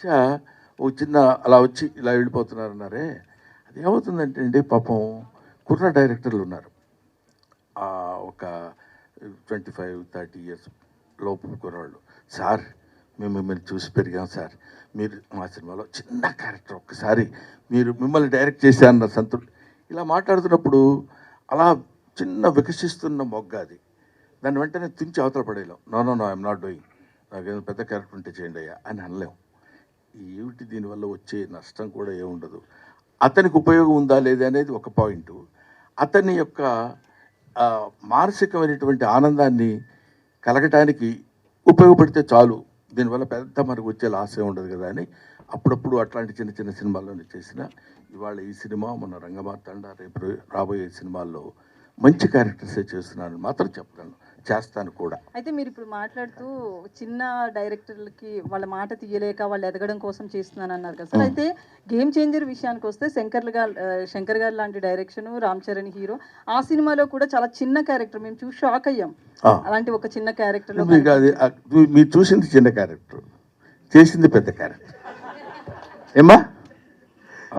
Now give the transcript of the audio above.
మధ్య ఒక చిన్న అలా వచ్చి ఇలా వెళ్ళిపోతున్నారు అన్నారే అది ఏమవుతుందంటే అండి పాపం కుర్ర డైరెక్టర్లు ఉన్నారు ఒక ట్వంటీ ఫైవ్ థర్టీ ఇయర్స్ లోపు కుర్రాళ్ళు. సార్ మేము మిమ్మల్ని చూసి పెరిగాం సార్. మీరు మా సినిమాలో చిన్న క్యారెక్టర్ ఒక్కసారి మీరు మిమ్మల్ని డైరెక్ట్ చేశారన్న సంతృప్తి. ఇలా మాట్లాడుతున్నప్పుడు అలా చిన్న వికసిస్తున్న మొగ్గ అది. దాన్ని వెంటనే తుంచి అవతల పడేయలేం. No no no I'm not doing. నాకేదో పెద్ద క్యారెక్టర్ ఉంటే చేయండి అయ్యా అని అనలేం. ఏమిటి దీనివల్ల వచ్చే నష్టం కూడా ఏముండదు అతనికి ఉపయోగం ఉందా లేదా అనేది ఒక పాయింట్. అతని యొక్క మానసికమైనటువంటి ఆనందాన్ని కలగటానికి ఉపయోగపడితే చాలు. దీనివల్ల పెద్ద మనకు వచ్చే లాస్ ఉండదు కదా అని అప్పుడప్పుడు అట్లాంటి చిన్న చిన్న సినిమాల్లోనే చేసిన ఇవాళ ఈ సినిమా మన రంగమార్తండ రేపు రాబోయే సినిమాల్లో మంచి క్యారెక్టర్సే చేస్తున్నానని మాత్రం చెప్పగలను. చేస్తాను కూడా. అయితే మీరు ఇప్పుడు మాట్లాడుతూ చిన్న డైరెక్టర్లకి వాళ్ళ మాట తీయలేక వాళ్ళు ఎదగడం కోసం చేస్తున్నాను అన్నారు కదా సార్. అయితే గేమ్ చేంజర్ విషయానికి వస్తే శంకర్ గారు శంకర్ గారు లాంటి డైరెక్షన్ రామ్ చరణ్ హీరో ఆ సినిమాలో కూడా చాలా చిన్న క్యారెక్టర్ మేము చూసి షాక్ అయ్యాం. అలాంటి ఒక చిన్న క్యారెక్టర్ మీకు అది మీరు చూసింది చిన్న క్యారెక్టర్ చేసింది పెద్ద క్యారెక్టర్ ఏమ్మా?